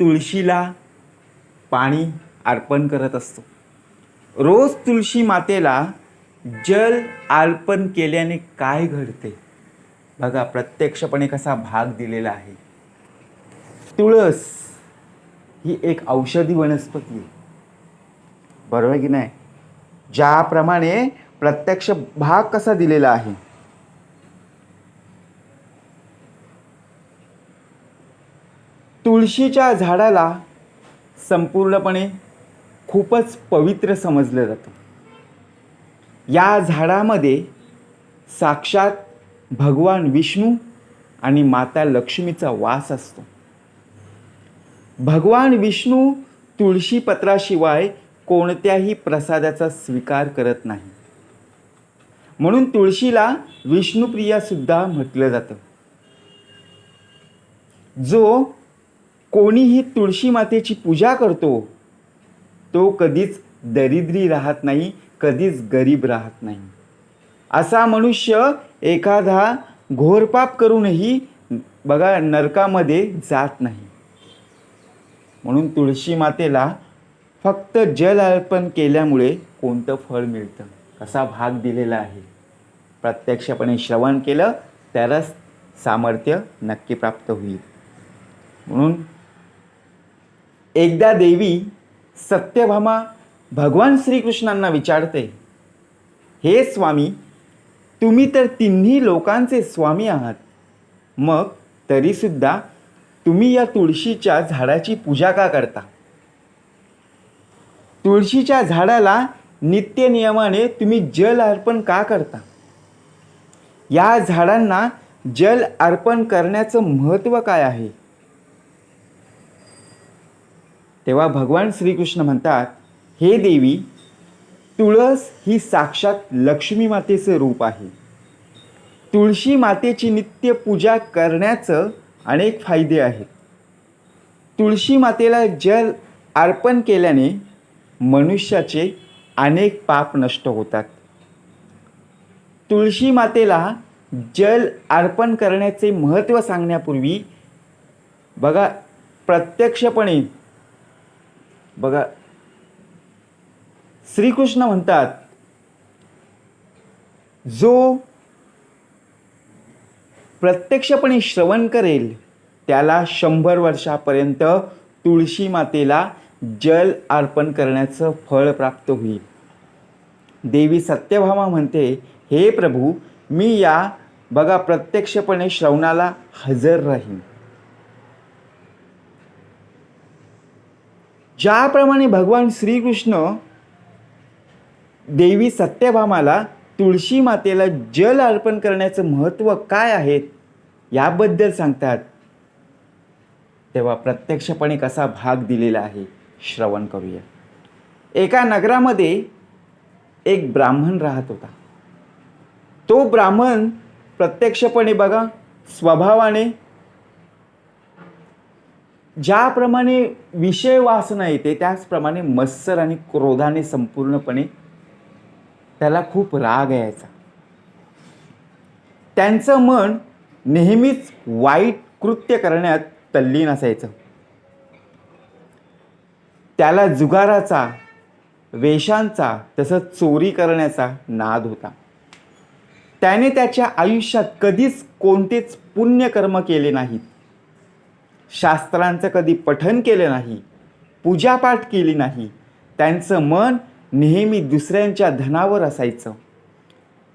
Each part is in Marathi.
तुळशीला पाणी अर्पण करत असतो. रोज तुळशी मातेला जल अर्पण केल्याने काय घडते? बघा प्रत्यक्षपणे कसा भाग दिलेला आहे. तुळस ही एक औषधी वनस्पती आहे. बरोबर की नाही? ज्याप्रमाणे प्रत्यक्ष भाग कसा दिलेला आहे तुळशीच्या झाडाला संपूर्णपणे खूपच पवित्र समजलं जातं. या झाडामध्ये साक्षात भगवान विष्णू आणि माता लक्ष्मीचा वास असतो. भगवान विष्णू तुळशी पत्राशिवाय कोणत्याही प्रसादाचा स्वीकार करत नाही. म्हणून तुळशीला विष्णुप्रियासुद्धा म्हटलं जातं. जो कोणीही तुळशी मातेची पूजा करतो तो कधीच दरिद्री राहत नाही कधीच गरीब राहत नाही. असा मनुष्य एखादा घोरपाप करूनही बघा नरकामध्ये जात नाही. म्हणून तुळशी मातेला फक्त जल अर्पण केल्यामुळे कोणतं फळ मिळतं? कसा भाग दिलेला आहे? प्रत्यक्षपणे श्रवण केलं तरच सामर्थ्य नक्की प्राप्त होईल. म्हणून एकदा देवी सत्यभामा भगवान श्रीकृष्णांना विचारते हे स्वामी तुम्ही तर तिन्ही लोकांचे स्वामी आहात. मग तरीसुद्धा तुम्ही या तुळशीच्या झाडाची पूजा का करता? तुळशीच्या झाडाला नित्य नियमाने तुम्ही जल अर्पण का करता? या झाडांना जल अर्पण करण्याचं महत्त्व काय आहे? तेव्हा भगवान श्रीकृष्ण म्हणतात हे देवी तुळस ही साक्षात लक्ष्मी मातेचं रूप आहे. तुळशी मातेची नित्य पूजा करण्याचं अनेक फायदे आहेत. तुळशी मातेला जल अर्पण केल्याने मनुष्याचे अनेक पाप नष्ट होतात. तुळशी मातेला जल अर्पण करण्याचे महत्त्व सांगण्यापूर्वी बघा प्रत्यक्षपणे बघा श्रीकृष्ण म्हणतात जो प्रत्यक्षपणे श्रवण करेल त्याला शंभर वर्षापर्यंत तुळशी मातेला जल अर्पण करण्याचं फळ प्राप्त होईल. देवी सत्यभामा म्हणते हे प्रभू मी या बघा प्रत्यक्षपणे श्रवणाला हजर राहीन. ज्याप्रमाणे भगवान श्रीकृष्ण देवी सत्यभामाला तुळशी मातेला जल अर्पण करण्याचं महत्त्व काय आहे याबद्दल सांगतात. तेव्हा प्रत्यक्षपणे कसा भाग दिलेला आहे श्रवण करूया. एका नगरामध्ये एक ब्राह्मण राहत होता. तो ब्राह्मण प्रत्यक्षपणे बघा स्वभावाने ज्याप्रमाणे विषय वासना येते त्याचप्रमाणे मत्सर आणि क्रोधाने संपूर्णपणे त्याला खूप राग यायचा. त्यांचं मन नेहमीच वाईट कृत्य करण्यात तल्लीन असायचं. त्याला जुगाराचा वेशांचा तसंच चोरी करण्याचा नाद होता. त्याने त्याच्या आयुष्यात कधीच कोणतेच पुण्यकर्म केले नाहीत. शास्त्रांचं कधी पठन केलं नाही पूजापाठ केली नाही त्यांचं मन नेहमी दुसऱ्यांच्या धनावर असायचं.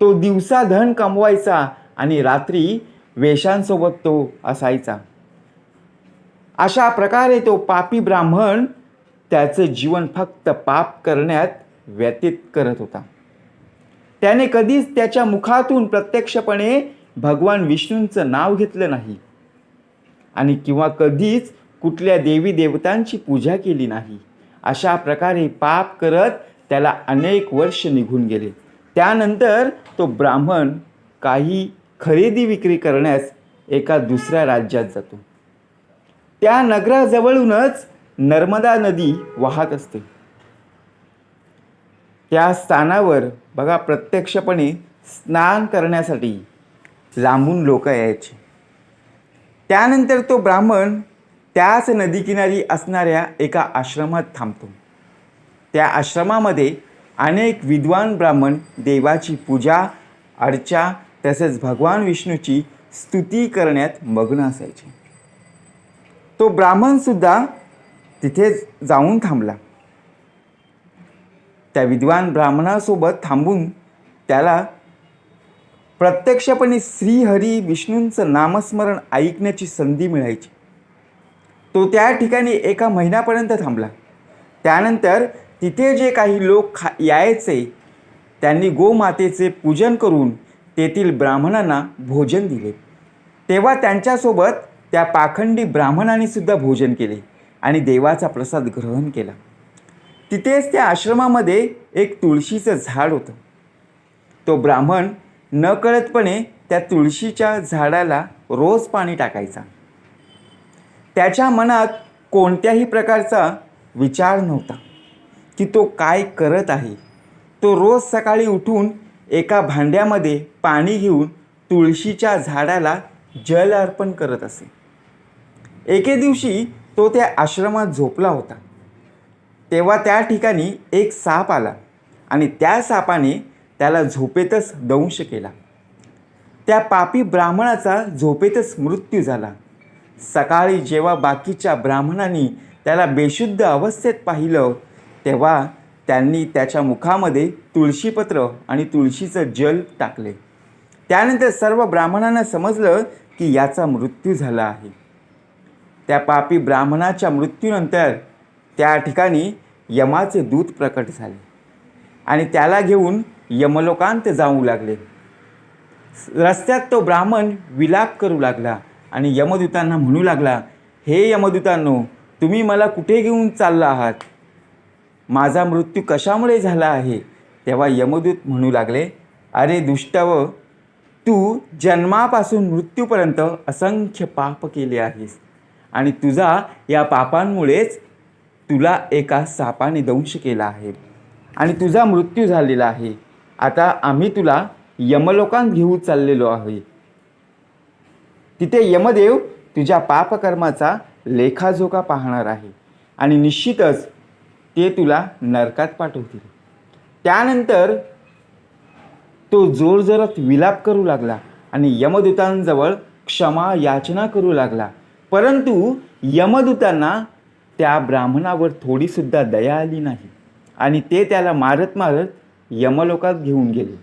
तो दिवसा धन कमवायचा आणि रात्री वेशांसोबत तो असायचा. अशा प्रकारे तो पापी ब्राह्मण त्याचं जीवन फक्त पाप करण्यात व्यतीत करत होता. त्याने कधीच त्याच्या मुखातून प्रत्यक्षपणे भगवान विष्णूंचं नाव घेतलं नाही. आणि किंवा कधीच कुठल्या देवी देवतांची पूजा केली नाही. अशा प्रकारे पाप करत त्याला अनेक वर्ष निघून गेले. त्यानंतर तो ब्राह्मण काही खरेदी विक्री करण्यास एका दुसऱ्या राज्यात जातो. त्या नगराजवळूनच नर्मदा नदी वाहत असते. त्या स्थानावर बघा प्रत्यक्षपणे स्नान करण्यासाठी लांबून लोक यायचे. त्यानंतर तो ब्राह्मण त्याच नदीकिनारी असणाऱ्या एका आश्रमात थांबतो. त्या आश्रमामध्ये अनेक विद्वान ब्राह्मण देवाची पूजा अर्चा तसेच भगवान विष्णूची स्तुती करण्यात मग्न असायचे. तो ब्राह्मणसुद्धा तिथेच जाऊन थांबला. त्या विद्वान ब्राह्मणासोबत थांबून त्याला प्रत्यक्षपणे श्रीहरी विष्णूंचं नामस्मरण ऐकण्याची संधी मिळायची. तो त्या ठिकाणी एका महिन्यापर्यंत थांबला. त्यानंतर तिथे जे काही लोक खा यायचे त्यांनी गोमातेचे पूजन करून तेथील ब्राह्मणांना भोजन दिले. तेव्हा त्यांच्यासोबत त्या पाखंडी ब्राह्मणांनी सुद्धा भोजन केले आणि देवाचा प्रसाद ग्रहण केला. तिथेच त्या आश्रमामध्ये एक तुळशीचं झाड होतं. तो ब्राह्मण नकळतपणे त्या तुळशीच्या झाडाला रोज पाणी टाकायचा. त्याच्या मनात कोणत्याही प्रकारचा विचार नव्हता की तो काय करत आहे. तो रोज सकाळी उठून एका भांड्यामध्ये पाणी घेऊन तुळशीच्या झाडाला जल अर्पण करत असे. एके दिवशी तो त्या आश्रमात झोपला होता. तेव्हा त्या ठिकाणी एक साप आला आणि त्या सापाने त्याला झोपेतच दंश केला. त्या पापी ब्राह्मणाचा झोपेतच मृत्यू झाला. सकाळी जेव्हा बाकीच्या ब्राह्मणांनी त्याला बेशुद्ध अवस्थेत पाहिलं तेव्हा त्यांनी त्याच्या मुखामध्ये तुळशीपत्र आणि तुळशीचं जल टाकले. त्यानंतर सर्व ब्राह्मणांना समजलं की याचा मृत्यू झाला आहे. त्या पापी ब्राह्मणाच्या मृत्यूनंतर त्या ठिकाणी यमाचे दूत प्रकट झाले आणि त्याला घेऊन यमलोकांत जाऊ लागले. रस्त्यात तो ब्राह्मण विलाप करू लागला आणि यमदूतांना म्हणू लागला हे यमदूतांनो तुम्ही मला कुठे घेऊन चालला आहात? माझा मृत्यू कशामुळे झाला आहे? तेव्हा यमदूत म्हणू लागले अरे दुष्टव तू जन्मापासून मृत्यूपर्यंत असंख्य पाप केले आहेस आणि तुझा या पापांमुळेच तुला एका सापाने दंश केला आहे आणि तुझा मृत्यू झालेला आहे. आता आम्ही तुला यमलोकांत घेऊ चाललेलो आहे. तिथे यमदेव तुझ्या पापकर्माचा लेखाजोखा पाहणार आहे. आणि निश्चितच ते तुला नरकात पाठवतील. त्यानंतर तो जोरजोरात विलाप करू लागला आणि यमदूतांजवळ क्षमा याचना करू लागला. परंतु यमदूतांना त्या ब्राह्मणावर थोडीसुद्धा दया आली नाही. आणि ते त्याला मारत मारत यमलोकात घेऊन गेले.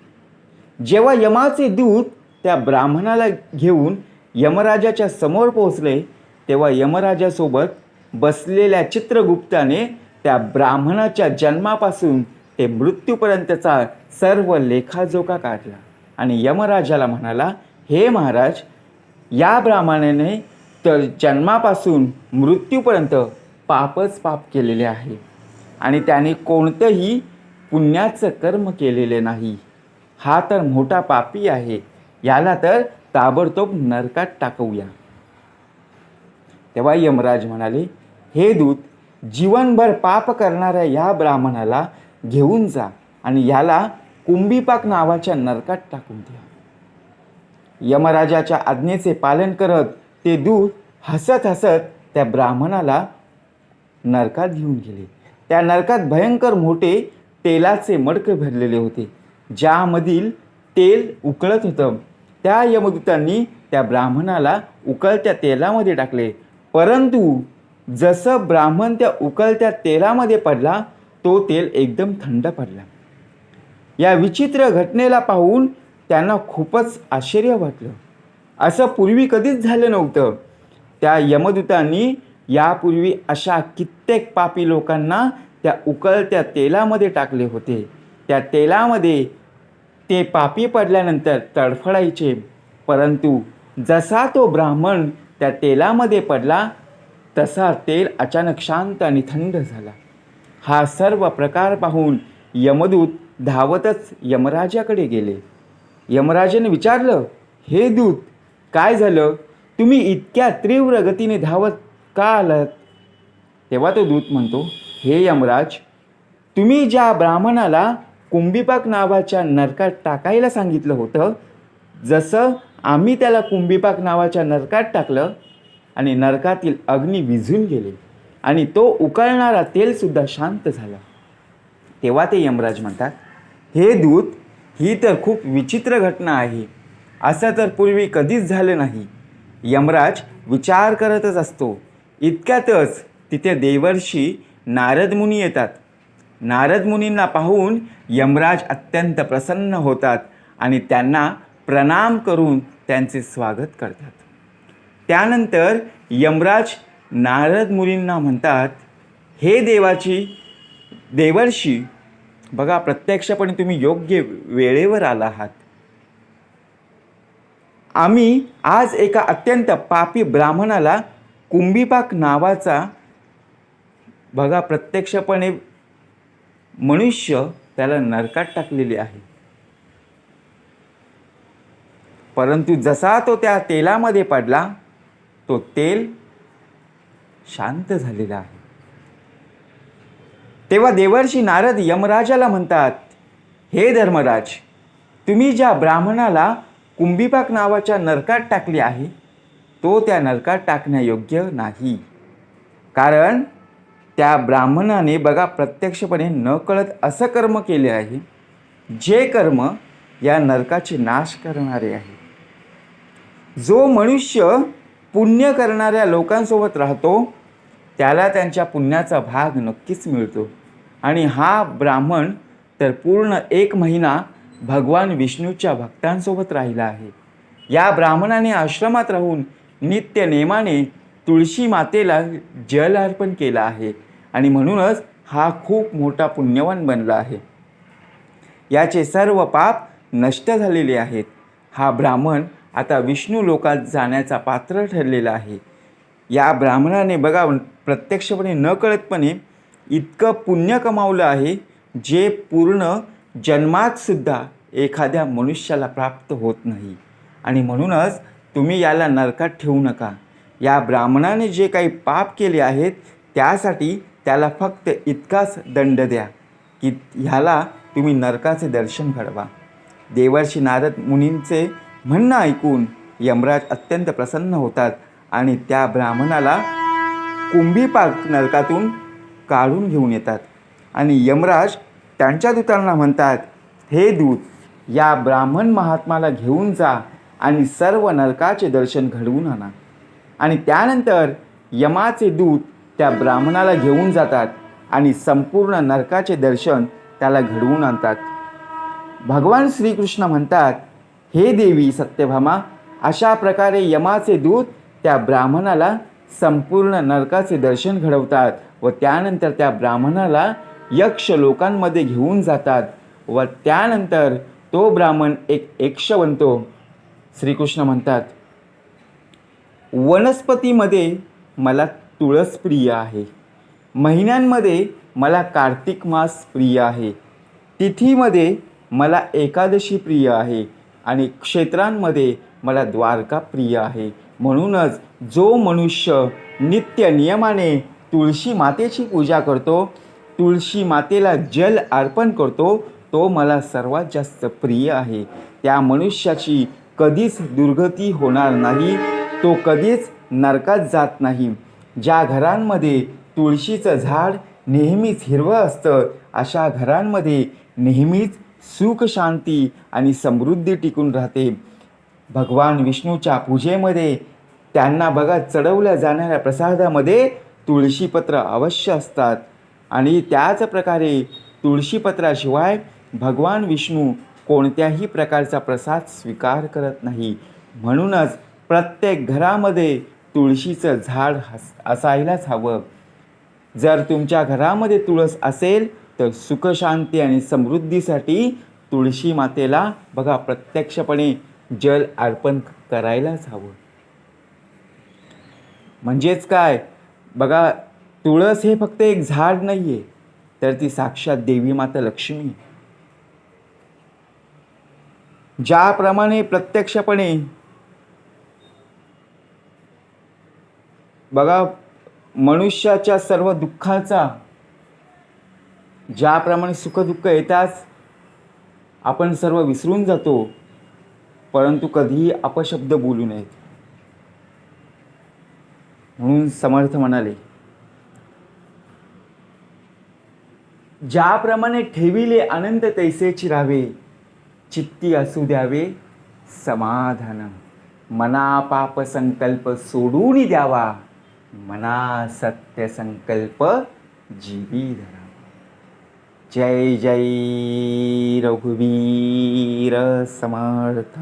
जेव्हा यमाचे दूत त्या ब्राह्मणाला घेऊन यमराजाच्या समोर पोहोचले तेव्हा यमराजासोबत बसलेल्या चित्रगुप्ताने त्या ब्राह्मणाच्या जन्मापासून ते मृत्यूपर्यंतचा सर्व लेखाजोखा काढला आणि यमराजाला म्हणाला हे महाराज या ब्राह्मणाने तर जन्मापासून मृत्यूपर्यंत पापच पाप केलेले आहे आणि त्याने कोणतंही पुण्याचं कर्म केलेले नाही. हा तर मोठा पापी आहे. याला तर ताबडतोब नरकात टाकवूया तेव्हा यमराज म्हणाले हे दूत जीवनभर पाप करणाऱ्या या ब्राह्मणाला घेऊन जा आणि याला कुंभीपाक नावाच्या नरकात टाकून द्या. यमराजाच्या आज्ञेचे पालन करत ते दूत हसत हसत त्या ब्राह्मणाला नरकात घेऊन गेले. त्या नरकात भयंकर मोठे तेलाचे मडके भरलेले होते. ज्यामधील तेल उकळत होतं. त्या यमदूतांनी त्या ब्राह्मणाला उकळत्या तेलामध्ये टाकले. परंतु जसं ब्राह्मण त्या उकळत्या तेलामध्ये पडला तो तेल एकदम थंड पडला. या विचित्र घटनेला पाहून त्यांना खूपच आश्चर्य वाटलं. असं पूर्वी कधीच झालं नव्हतं. त्या यमदूतांनी यापूर्वी अशा कित्येक पापी लोकांना त्या उकळत्या तेलामध्ये टाकले होते. त्या तेलामध्ये ते पापी पडल्यानंतर तडफडायचे. परंतु जसा तो ब्राह्मण त्या तेलामध्ये पडला तसा तेल अचानक शांत आणि थंड झाला. हा सर्व प्रकार पाहून यमदूत धावतच यमराजाकडे गेले. यमराजाने विचारलं हे दूत काय झालं? तुम्ही इतक्या तीव्र गतीने धावत का आलात? तेव्हा तो दूत म्हणतो हे यमराज तुम्ही ज्या ब्राह्मणाला कुंभीपाक नावाच्या नरकात टाकायला सांगितलं होतं जसं आम्ही त्याला कुंभीपाक नावाच्या नरकात टाकलं आणि नरकातील अग्नी विझून गेले आणि तो उकळणारा तेलसुद्धा शांत झाला. तेव्हा ते यमराज म्हणतात हे दूत ही तर खूप विचित्र घटना आहे. असं तर पूर्वी कधीच झालं नाही. यमराज विचार करतच असतो. इतक्यातच तिथे देवर्षी नारद मुनी येतात. नारद मुनींना पाहून यमराज अत्यंत प्रसन्न होतात आणि त्यांना प्रणाम करून त्यांचे स्वागत करतात. त्यानंतर यमराज नारद मुनींना म्हणतात हे देवाची देवर्षी बघा प्रत्यक्षपणे तुम्ही योग्य वेळेवर आला आहात. आम्ही आज एका अत्यंत पापी ब्राह्मणाला कुंभीपाक नावाचा बघा प्रत्यक्षपणे मनुष्य त्याला नरकात टाकलेले आहे. परंतु जसा तो त्या तेलामध्ये पडला तो तेल शांत झालेला आहे. तेव्हा देवर्षी नारद यमराजाला म्हणतात हे धर्मराज तुम्ही ज्या ब्राह्मणाला कुंभीपाक नावाच्या नरकात टाकले आहे तो त्या नरकात टाकण्यायोग्य नाही. कारण त्या ब्राह्मणाने बघा प्रत्यक्षपणे न कळत असं कर्म केले आहे जे कर्म या नरकाचे नाश करणारे आहे. जो मनुष्य पुण्य करणाऱ्या लोकांसोबत राहतो त्याला त्यांच्या पुण्याचा भाग नक्कीच मिळतो. आणि हा ब्राह्मण तर पूर्ण एक महिना भगवान विष्णूच्या भक्तांसोबत राहिला आहे. या ब्राह्मणाने आश्रमात राहून नित्य नेमाने तुळशी मातेला जल अर्पण केला आहे. आणि म्हणूनच हा खूप मोठा पुण्यवान बनला आहे. याचे सर्व पाप नष्ट झालेले आहेत. हा ब्राह्मण आता विष्णू लोकात जाण्याचा पात्र ठरलेला आहे. या ब्राह्मणाने बघा प्रत्यक्षपणे न कळतपणे इतकं पुण्य कमावलं आहे जे पूर्ण जन्मातसुद्धा एखाद्या मनुष्याला प्राप्त होत नाही. आणि म्हणूनच तुम्ही याला नरकात ठेवू नका. या ब्राह्मणाने जे काही पाप केले आहेत त्यासाठी त्याला फक्त इतकाच दंड द्या की ह्याला तुम्ही नरकाचे दर्शन घडवा. देवर्षी नारद मुनींचे म्हणणं ऐकून यमराज अत्यंत प्रसन्न होतात आणि त्या ब्राह्मणाला कुंभीपाक नरकातून काढून घेऊन येतात. आणि यमराज त्यांच्या दूतांना म्हणतात हे दूत या ब्राह्मण महात्माला घेऊन जा आणि सर्व नरकाचे दर्शन घडवून आणा. आणि त्यानंतर यमाचे दूत त्या ब्राह्मणाला घेऊन जातात आणि संपूर्ण नरकाचे दर्शन त्याला घडवून आणतात. भगवान श्रीकृष्ण म्हणतात हे देवी सत्यभामा अशा प्रकारे यमाचे दूत त्या ब्राह्मणाला संपूर्ण नरकाचे दर्शन घडवतात व त्यानंतर त्या ब्राह्मणाला यक्ष लोकांमध्ये घेऊन जातात व त्यानंतर तो ब्राह्मण एक यक्ष बनतो श्रीकृष्ण म्हणतात वनस्पतीमध्ये मला तुळस प्रिय आहे. महिन्यांमध्ये मला कार्तिक मास प्रिय आहे. तिथीमध्ये मला एकादशी प्रिय आहे आणि क्षेत्रांमध्ये मला द्वारका प्रिय आहे. म्हणूनच जो मनुष्य नित्य नियमाने तुळशी मातेची पूजा करतो तुळशी मातेला जल अर्पण करतो तो मला सर्वात जास्त प्रिय आहे. त्या मनुष्याची कधीच दुर्गती होणार नाही तो कधीच नरकात जात नाही. ज्या घरांमध्ये तुळशीचं झाड नेहमीच हिरवं असतं अशा घरांमध्ये नेहमीच सुख शांती आणि समृद्धी टिकून राहते. भगवान विष्णूच्या पूजेमध्ये त्यांना बघा चढवल्या जाणाऱ्या प्रसादामध्ये तुळशीपत्र अवश्य असतात. आणि त्याच प्रकारे तुळशीपत्राशिवाय भगवान विष्णू कोणत्याही प्रकारचा प्रसाद स्वीकार करत नाही. म्हणूनच प्रत्येक घरामध्ये तुळशीचं झाड हस असायलाच हवं. जर तुमच्या घरामध्ये तुळस असेल तर सुखशांती आणि समृद्धीसाठी तुळशी मातेला बघा प्रत्यक्षपणे जल अर्पण करायलाच हवं. म्हणजेच काय? बघा तुळस हे फक्त एक झाड नाही आहे तर ती साक्षात देवी माता लक्ष्मी. ज्याप्रमाणे प्रत्यक्षपणे बघा मनुष्याच्या सर्व दुःखाचा ज्याप्रमाणे सुखदुःख येताच आपण सर्व विसरून जातो परंतु कधीही अपशब्द बोलू नयेत म्हणून समर्थ म्हणाले ज्याप्रमाणे ठेविले अनंत तैसेची राहावे चित्ती असू द्यावे समाधान. मना पाप संकल्प सोडून द्यावा. मना सत्य संकल्प जीवी धरावा जय जय रघुवीर समर्थ।